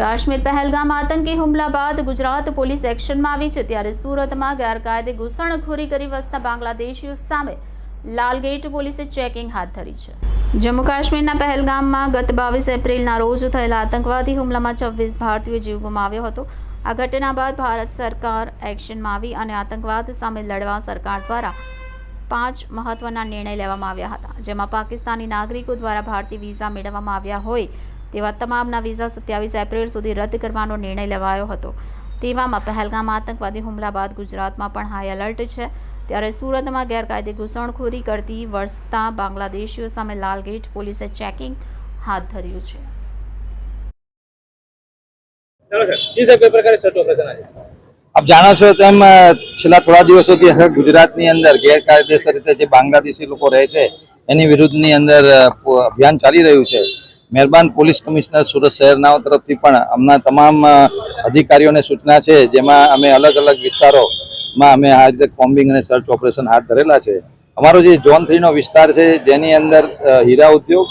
કાશ્મીર પહેલગામ આતંકી હુમલા બાદ ગુજરાત પોલીસ એક્શનમાં આવી છે ત્યારે સુરતમાં ગેરકાયદે ઘૂસણખોરી કરી વસતા બાંગ્લાદેશીઓ સામે લાલગેટ પોલીસે ચેકિંગ હાથ ધરી છે. જમ્મુ કાશ્મીરના પહેલગામમાં ગત બાવીસ એપ્રિલના રોજ થયેલા આતંકવાદી હુમલામાં છવ્વીસ ભારતીયો જીવ ગુમાવ્યો હતો. આ ઘટના બાદ ભારત સરકાર એક્શનમાં આવી અને આતંકવાદ સામે લડવા સરકાર દ્વારા પાંચ મહત્વના નિર્ણય લેવામાં આવ્યા હતા, જેમાં પાકિસ્તાની નાગરિકો દ્વારા ભારતીય વિઝા મેળવવામાં આવ્યા હોય તેવા તમામના વિઝા સત્યાવીસ એપ્રિલ સુધી રદ કરવાનો નિર્ણય લેવાયો હતો. તેવામાં પહેલગામ આતંકવાદી હુમલા બાદ ગુજરાતમાં પણ હાઈ એલર્ટ છે. ત્યારે સુરતમાં ગેરકાયદે ઘૂસણખોરી કરતી વરસતા બાંગ્લાદેશીઓ સામે લાલગેટ પોલીસે ચેકિંગ હાથ ધર્યું છે. આપ જાણો છો તેમ છેલ્લા થોડા દિવસોથી હવે ગુજરાતની અંદર ગેરકાયદેસર રીતે જે બાંગ્લાદેશી લોકો રહે છે એની વિરુદ્ધની અંદર અભિયાન ચાલી રહ્યું છે. મહેરબાન પોલીસ કમિશનર સુરત શહેરના તરફથી પણ અમના તમામ અધિકારીઓને સૂચના છે, જેમાં અમે અલગ અલગ વિસ્તારોમાં અમે આ રીતે કોમ્બિંગ અને સર્ચ ઓપરેશન હાથ ધરેલા છે. અમારો જે ઝોન થ્રીનો વિસ્તાર છે, જેની અંદર હીરા ઉદ્યોગ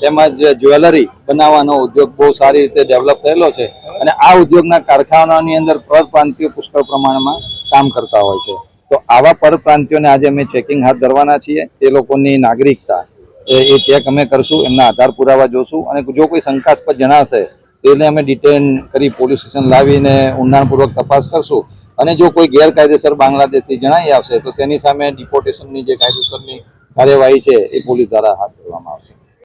તેમજ જ્વેલરી બનાવવાનો ઉદ્યોગ બહુ સારી રીતે ડેવલપ થયેલો છે અને આ ઉદ્યોગના કારખાનાની અંદર પરપ્રાંતિઓ પુષ્કળ પ્રમાણમાં કામ કરતા હોય છે. તો આવા પરપ્રાંતિઓને આજે અમે ચેકિંગ હાથ ધરવાના છીએ. તે લોકોની નાગરિકતા એ એ ચેક અમે કરશું, એમના આધાર પુરાવા જોશું અને જો કોઈ શંકાસ્પદ જણાશે તેને અમે ડિટેન કરી પોલીસ સ્ટેશન લાવીને ઊંડાણપૂર્વક તપાસ કરશું. અને જો કોઈ ગેરકાયદેસર બાંગ્લાદેશથી જણાઈ આવશે, તો તેની સામે ડિપોર્ટેશનની જે કાયદેસરની કાર્યવાહી છે, એ પોલીસ દ્વારા હાથ ધરવામાં આવશે.